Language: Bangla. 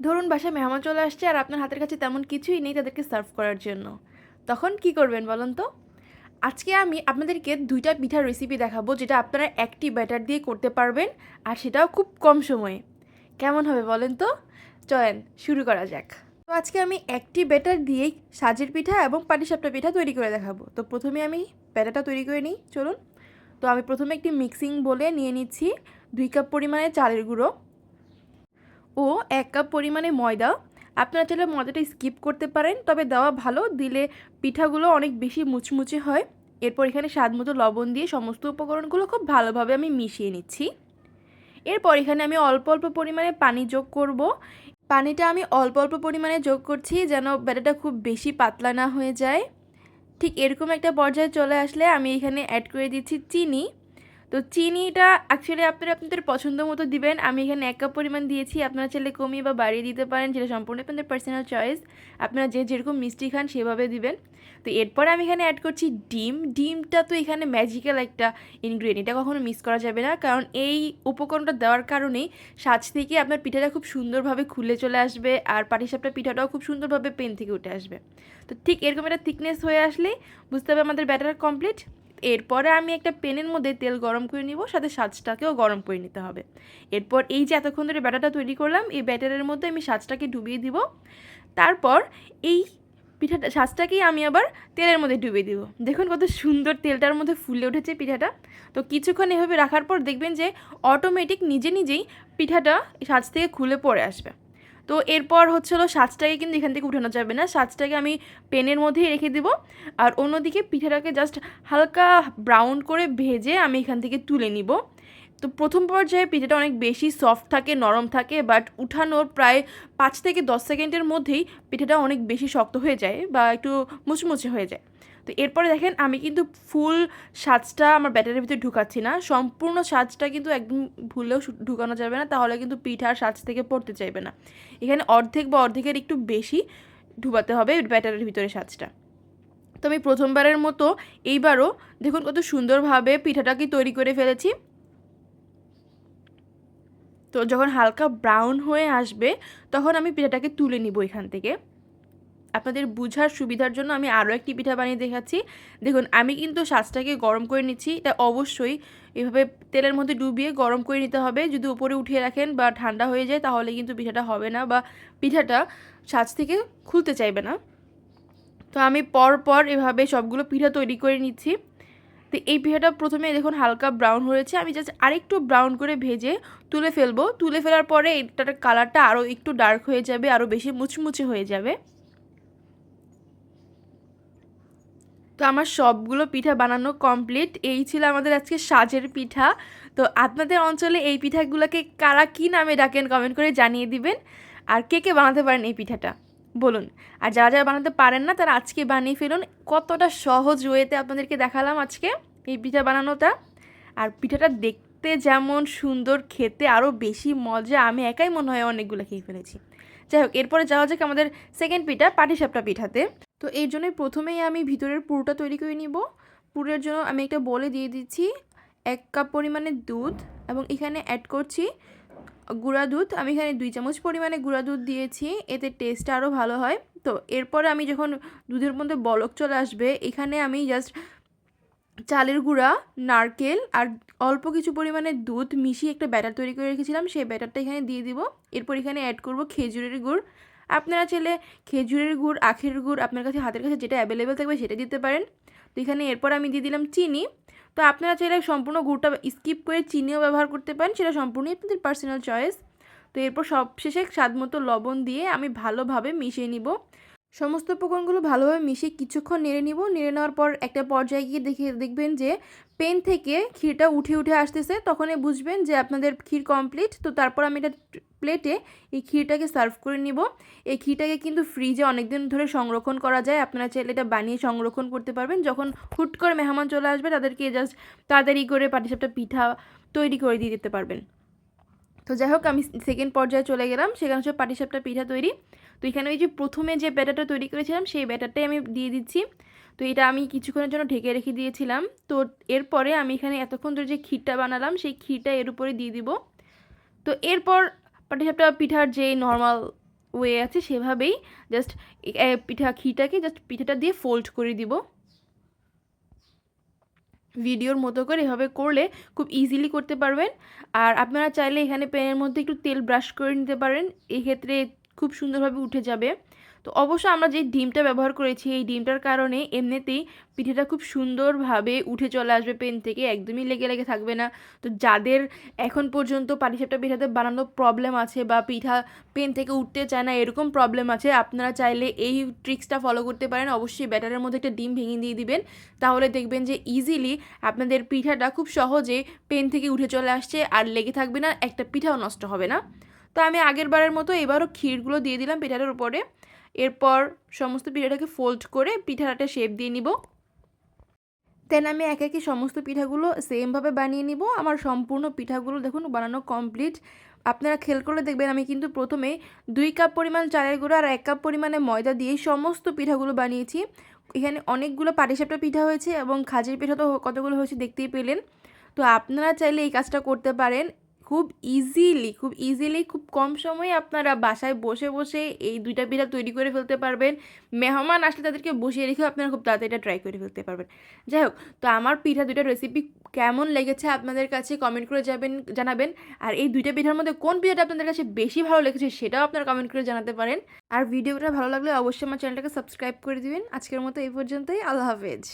ধরুন বাসায় মেহমান চলে আসছে আর আপনার হাতের কাছে তেমন কিছুই নেই তাদেরকে সার্ভ করার জন্য। তখন কি করবেন বলুন তো? আজকে আমি আপনাদেরকে দুইটা পিঠার রেসিপি দেখাবো যেটা আপনারা একটি ব্যাটার দিয়ে করতে পারবেন আর সেটাও খুব কম সময়ে। কেমন হবে বলেন তো? চলেন, শুরু করা যাক। তো আজকে আমি একটি ব্যাটার দিয়েই সাজের পিঠা এবং পাটিসাপটা পিঠা তৈরি করে দেখাবো। তো প্রথমে আমি ব্যাটারটা তৈরি করে নিই, চলুন। তো আমি প্রথমে একটি মিক্সিং বলে নিয়ে নিচ্ছি দুই কাপ পরিমাণে চালের গুঁড়ো। ও এক কাপ পরিমাণে ময়দা। আপনারা চাইলে ময়দাটা স্কিপ করতে পারেন, তবে দেওয়া ভালো, দিলে পিঠাগুলো অনেক বেশি মুচমুচে হয়। এরপর এখানে স্বাদ মতো লবণ দিয়ে সমস্ত উপকরণগুলো খুব ভালোভাবে আমি মিশিয়ে নিচ্ছি। এরপর এখানে আমি অল্প অল্প পরিমাণে পানি যোগ করব। পানিটা আমি অল্প অল্প পরিমাণে যোগ করছি যেন ব্যাটারটা খুব বেশি পাতলা না হয়ে যায়। ঠিক এরকম একটা পর্যায়ে চলে আসলে আমি এখানে অ্যাড করে দিচ্ছি চিনি। তো চিনিটা অ্যাকচুয়ালি আপনারা আপনাদের পছন্দ মতো দিবেন। আমি এখানে এক কাপ পরিমাণ দিয়েছি। আপনারা চাইলে কমিয়ে বা বাড়িয়ে দিতে পারেন, যেটা সম্পূর্ণ আপনাদের পার্সোনাল চয়েস আপনারা যে যেরকম মিষ্টি খান সেভাবে দিবেন। তো এরপরে আমি এখানে অ্যাড করছি ডিম। ডিমটা তো এখানে ম্যাজিক্যাল একটা ইনগ্রিডিয়েন্ট এটা কখনো মিস করা যাবে না। কারণ এই উপকরণটা দেওয়ার কারণেই সাজ থেকে আপনার পিঠাটা খুব সুন্দরভাবে খুলে চলে আসবে আর পাটিসাপটা পিঠাটাও খুব সুন্দরভাবে পেন থেকে উঠে আসবে। তো ঠিক এরকম একটা থিকনেস হয়ে আসলেই বুঝতে হবে আমাদের ব্যাটার কমপ্লিট এরপরে আমি একটা পেনের মধ্যে তেল গরম করে নিব, সাথে সাজটাকেও গরম করে নিতে হবে। এরপর এই যে এতক্ষণ ধরে ব্যাটারটা তৈরি করলাম, এই ব্যাটারের মধ্যে আমি সাজটাকে ডুবিয়ে দিব। তারপর এই পিঠাটা, সাজটাকেই আমি আবার তেলের মধ্যে ডুবিয়ে দিব। দেখুন কত সুন্দর তেলটার মধ্যে ফুলে উঠেছে পিঠাটা। তো কিছুক্ষণ এভাবে রাখার পর দেখবেন যে অটোমেটিক নিজে নিজেই পিঠাটা সাজ থেকে খুলে পড়ে আসবে। তো এরপর হচ্ছে হলো সাজটাকে কিন্তু এখান থেকে উঠানো যাবে না। সাজটাকে আমি পেনের মধ্যেই রেখে দিব। আর অন্যদিকে পিঠাটাকে জাস্ট হালকা ব্রাউন করে ভেজে আমি এখান থেকে তুলে নিব। তো প্রথম পর্যায়ে পিঠাটা অনেক বেশি সফট থাকে, নরম থাকে বাট উঠানোর প্রায় পাঁচ থেকে দশ সেকেন্ডের মধ্যেই পিঠাটা অনেক বেশি শক্ত হয়ে যায় বা একটু মুচমুচে হয়ে যায়। তো এরপরে দেখেন আমি কিন্তু ফুল সাজটা আমার ব্যাটারের ভিতরে ঢুকাচ্ছি না। সম্পূর্ণ সাজটা কিন্তু একদম ভুলেও ঢুকানো যাবে না, তাহলে কিন্তু পিঠার সাজ থেকে পড়তে চাইবে না। এখানে অর্ধেক বা অর্ধেকের একটু বেশি ঢুকাতে হবে ব্যাটারের ভিতরে সাজটা। তো আমি প্রথমবারের মতো এইবারও দেখুন কত সুন্দরভাবে পিঠাটাকে তৈরি করে ফেলেছি। তো যখন হালকা ব্রাউন হয়ে আসবে, তখন আমি পিঠাটাকে তুলে নিব এখান থেকে। আপনাদের বুঝার সুবিধার জন্য আমি আরও একটি পিঠা বানিয়ে দেখাচ্ছি। দেখুন, আমি কিন্তু সাজটাকে গরম করে নিচ্ছি। এটা অবশ্যই এভাবে তেলের মধ্যে ডুবিয়ে গরম করে নিতে হবে। যদি উপরে উঠিয়ে রাখেন বা ঠান্ডা হয়ে যায়, তাহলে কিন্তু পিঠাটা হবে না বা পিঠাটা সাজ থেকে খুলতে চাইবে না। তো আমি পর পর এভাবে সবগুলো পিঠা তৈরি করে নিচ্ছি। তো এই পিঠাটা প্রথমে দেখুন হালকা ব্রাউন হয়েছে। আমি জাস্ট আরেকটু ব্রাউন করে ভেজে তুলে ফেলব। তুলে ফেলার পরে এটার কালারটা আরও একটু ডার্ক হয়ে যাবে আরও বেশি মুচমুচে হয়ে যাবে। তো আমার সবগুলো পিঠা বানানো কমপ্লিট এই ছিল আমাদের আজকে সাজের পিঠা। তো আপনাদের অঞ্চলে এই পিঠাগুলোকে কারা কী নামে ডাকেন কমেন্ট করে জানিয়ে দিবেন। আর কে কে বানাতে পারেন এই পিঠাটা? বলুন। আর যারা যারা বানাতে পারেন না, তারা আজকে বানিয়ে ফেলুন। কতটা সহজ ওয়েতে আপনাদেরকে দেখালাম আজকে এই পিঠা বানানোটা। আর পিঠাটা দেখতে যেমন সুন্দর, খেতে আরও বেশি মজা। আমি একাই মনে হয় অনেকগুলো খেয়ে ফেলেছি। যাই হোক, এরপরে যাওয়া যাক আমাদের সেকেন্ড পিঠা, পাটিসাপটা পিঠাতে। তো এই জন্যই প্রথমেই আমি ভিতরের পুরোটা তৈরি করে নিব। পুরের জন্য আমি একটা বলে দিয়ে দিচ্ছি, এক কাপ পরিমাণে দুধ এবং এখানে অ্যাড করছি গুঁড়া দুধ, আমি এখানে দুই চামচ পরিমাণে গুঁড়া দুধ দিয়েছি, এতে টেস্টটা আরও ভালো হয়। তো এরপরে আমি যখন দুধের মধ্যে বলক চলে আসবে, এখানে আমি জাস্ট চালের গুঁড়া, নারকেল আর অল্প কিছু পরিমাণে দুধ মিশিয়ে একটা ব্যাটার তৈরি করে রেখেছিলাম, সেই ব্যাটারটা এখানে দিয়ে দিব। এরপর এখানে অ্যাড করব খেজুরের গুড়। আপনারা চাইলে খেজুরের গুড়, আখের গুড় আপনার কাছে, হাতের কাছে যেটা অ্যাভেলেবেল থাকবে সেটা দিতে পারেন। তো এখানে এরপর আমি দিয়ে দিলাম চিনি। তো আপনারা চাইলে সম্পূর্ণ গুড়টা স্কিপ করে চিনিও ব্যবহার করতে পারেন, সেটা সম্পূর্ণই আপনাদের পার্সোনাল চয়েস তো এরপর সবশেষে স্বাদ মতো লবণ দিয়ে আমি ভালোভাবে মিশিয়ে নিব। সমস্ত উপকরণগুলো ভালোভাবে মিশিয়ে কিছুক্ষণ নেড়ে নিব। নেড়ে নেওয়ার পর একটা পর্যায়ে গিয়ে দেখে দেখবেন যে পেন থেকে ক্ষীরটা উঠে উঠে আসতেছে। তখনই বুঝবেন যে আপনাদের ক্ষীর কমপ্লিট তো তারপর আমি এটা প্লেটে এই ক্ষীরটাকে সার্ভ করে নিব। এই ক্ষীরটাকে কিন্তু ফ্রিজে অনেক দিন ধরে সংরক্ষণ করা যায়। আপনারা চাইলে এটা বানিয়ে সংরক্ষণ করতে পারবেন। যখন হুট করে মেহমান চলে আসবে, তাদেরকে জাস্ট তাড়াতাড়ি করে পাটিসাপটা পিঠা তৈরি করে দিয়ে দিতে পারবেন। তো যাই হোক, আমি সেকেন্ড পর্যায়ে চলে গেলাম। সেখানে হচ্ছে পাটিসাপটা পিঠা তৈরি। তো এখানে ওই যে প্রথমে যে ব্যাটারটা তৈরি করেছিলাম, সেই ব্যাটারটাই আমি দিয়ে দিচ্ছি। তো এটা আমি কিছুক্ষণের জন্য ঢেকে রেখে দিয়েছিলাম। তো এরপরে আমি এখানে এতক্ষণ ধরে যে ক্ষীরটা বানালাম, সেই ক্ষীরটা এর উপরে দিয়ে দিব। তো এরপর পাটিসাপটা পিঠার যে নর্মাল ওয়ে আছে, সেভাবেই জাস্ট পিঠা ঘিটাকে জাস্ট পিঠাটা দিয়ে ফোল্ড করে দিব। ভিডিওর মতো করে এভাবে করলে খুব ইজিলি করতে পারবেন। আর আপনারা চাইলে এখানে পেনের মধ্যে একটু তেল ব্রাশ করে নিতে পারেন। এক্ষেত্রে খুব সুন্দরভাবে উঠে যাবে। তো অবশ্য আমরা যে ডিমটা ব্যবহার করেছি, এই ডিমটার কারণে এমনিতেই পিঠেটা খুব সুন্দরভাবে উঠে চলে আসবে পেন থেকে, একদমই লেগে লেগে থাকবে না। তো যাদের এখন পর্যন্ত পাটিসাপটা পিঠাতে বানানো প্রবলেম আছে বা পিঠা পেন থেকে উঠতে চায় না, এরকম প্রবলেম আছে, আপনারা চাইলে এই ট্রিক্সটা ফলো করতে পারেন। অবশ্যই ব্যাটারের মধ্যে একটা ডিম ভেঙে দিয়ে দিবেন। তাহলে দেখবেন যে ইজিলি আপনাদের পিঠাটা খুব সহজে পেন থেকে উঠে চলে আসছে আর লেগে থাকবে না, একটা পিঠাও নষ্ট হবে না। তো আমি আগের বারের মতো এবারও ক্ষীরগুলো দিয়ে দিলাম পিঠাটার উপরে। এরপর সমস্ত পিঠাটাকে ফোল্ড করে পিঠাটা শেপ দিয়ে নিব। দেন আমি এক একই সমস্ত পিঠাগুলো সেমভাবে বানিয়ে নিব। আমার সম্পূর্ণ পিঠাগুলো দেখুন বানানো কমপ্লিট আপনারা খেয়াল করলে দেখবেন আমি কিন্তু প্রথমে দুই কাপ পরিমাণ চালের গুঁড়ো আর এক কাপ পরিমাণে ময়দা দিয়ে সমস্ত পিঠাগুলো বানিয়েছি। এখানে অনেকগুলো পাটিসাপটা পিঠা হয়েছে এবং খাজির পিঠা তো কতগুলো হয়েছে দেখতেই পেলেন। তো আপনারা চাইলে এই কাজটা করতে পারেন। খুব ইজিলি খুব ইজিলি খুব কম সময়ে আপনারা বাসায় বসে বসে এই দুইটা পিঠা তৈরি করে ফেলতে পারবেন। মেহমান আসলে তাদেরকে বসিয়ে রেখেও আপনারা খুব তাড়াতাড়ি এটা ট্রাই করে ফেলতে পারবেন। যাই হোক, তো আমার পিঠা দুইটা রেসিপি কেমন লেগেছে আপনাদের কাছে কমেন্ট করে যাবেন, জানাবেন। আর এই দুইটা পিঠার মধ্যে কোন পিঠাটা আপনাদের কাছে বেশি ভালো লেগেছে সেটাও আপনারা কমেন্ট করে জানাতে পারেন। আর ভিডিওটা ভালো লাগলে অবশ্যই আমার চ্যানেলটাকে সাবস্ক্রাইব করে দিবেন। আজকের মতো এই পর্যন্তই, আল্লাহ হাফেজ।